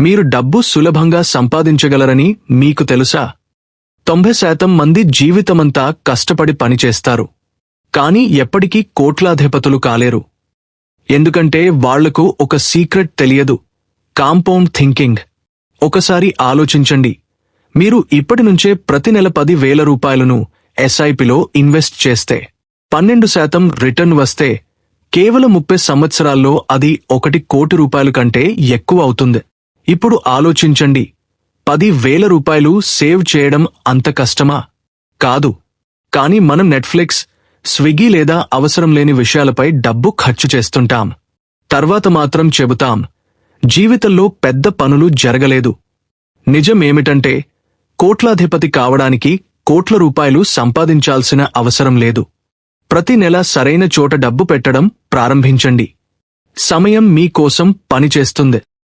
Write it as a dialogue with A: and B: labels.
A: మీరు డబ్బు సులభంగా సంపాదించగలరని మీకు తెలుసా? తొంభై శాతం మంది జీవితమంతా కష్టపడి పనిచేస్తారు. కానీ ఎప్పటికీ కోట్లాధిపతులు కాలేరు. ఎందుకంటే వాళ్ళకు ఒక సీక్రెట్ తెలియదు. Compound thinking. ఒకసారి ఆలోచించండి. మీరు ఇప్పటి నుంచే ప్రతి నెల పది వేల రూపాయలను ఎస్ఐపిలో ఇన్వెస్ట్ చేస్తే పన్నెండు శాతం రిటర్న్ వస్తే కేవలం ముప్పై సంవత్సరాల్లో అది ఒకటి కోటి రూపాయల కంటే ఎక్కువ అవుతుంది. ఇప్పుడు ఆలోచించండి. పది వేల రూపాయలు సేవ్ చేయడం అంత కష్టమా? కాదు. కానీ మనం నెట్ఫ్లిక్స్ స్విగ్గీ లేదా అవసరం లేని విషయాలపై డబ్బు ఖర్చు చేస్తుంటాం. తర్వాత మాత్రం చెబుతాం. జీవితంలో పెద్ద పనులు జరగలేదు. నిజమేమిటంటే కోట్లాధిపతి కావడానికి కోట్ల రూపాయలు సంపాదించాల్సిన అవసరం లేదు. ప్రతి నెల సరైన చోట డబ్బు పెట్టడం ప్రారంభించండి. సమయం మీకోసం పనిచేస్తుంది.